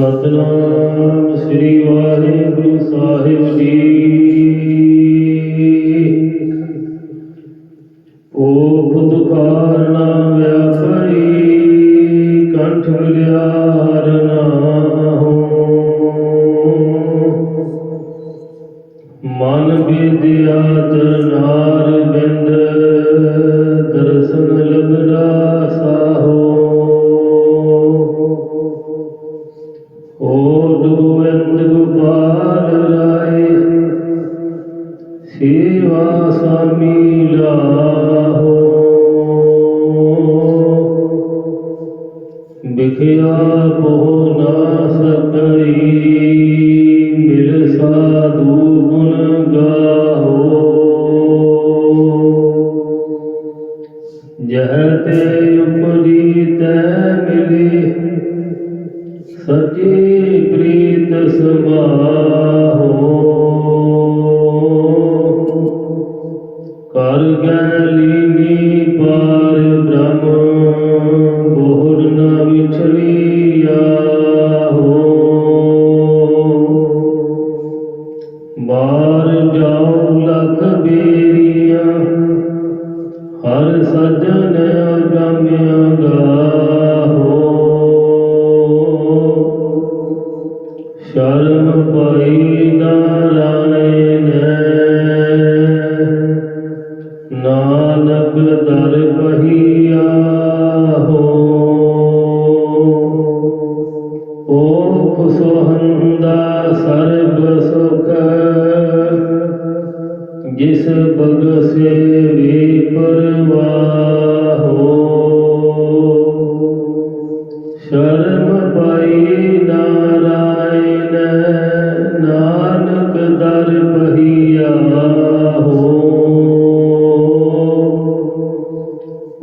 ਸਤਨਾਮ ਸ੍ਰੀ ਵਾਹਿਗੁਰੂ ਸਾਹਿਬ ਜੀ। ਓ ਖੁਦ ਕਾਰਣਾ ਵਿਆਪਈ ਕੰਠ ਮਿਲਿਆਰ ਨਾਹੋ। ਮਨ ਵਿਦਿਆ ਚਰਨਾਰ ਬਿੰਦ ਸੇਵਾ ਸਾਮੀ ਲਾਹੋ ਵਿਖਿਆ ਪੋ ਨਾ ਸਕਈ ਮਿਲ ਸਾਧੂ ਗੁਣ ਗਾਹੋ। ਜਹ ਤੇ ਉਪਜੀ ਤੈ ਮਿਲੇ, ਸਚੀ ਪ੍ਰੀਤ ਸਮਾਹੋ ਕਰ ਗੈਲੀਨੀ ਪਾਰ ਬ੍ਰਹਮ ਬੋੜ ਨ ਵਿਛੜੀਆ ਹੋ ਬਾਰ ਜਾਉ ਲਖ ਬੇਰੀਆਂ, ਹਰ ਸਜਣ ਅਗਮਿਆ ਗਾਹੋ ਸ਼ਰਮ ਪਾਈ ਨਾਰਾਇਣ ਸੁਹੰਦਾ ਸਰਬ ਸੁਖ। ਜਿਸ ਬਗਸੇ ਵੇ ਪਰਵਾਹੋ। ਸ਼ਰਮ ਪਾਈ ਨਾਰਾਇਣ, ਨਾਨਕ ਦਰ ਪਹੀਆ ਹੋ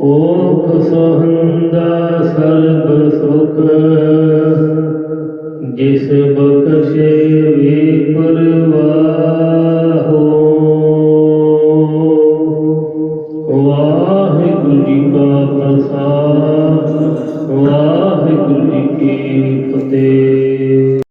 ਓਖ ਸੋਹੰਦਾ ਸਰਬ ਸੁਖ। ਜਿਸ ਬਖਸ਼ੇ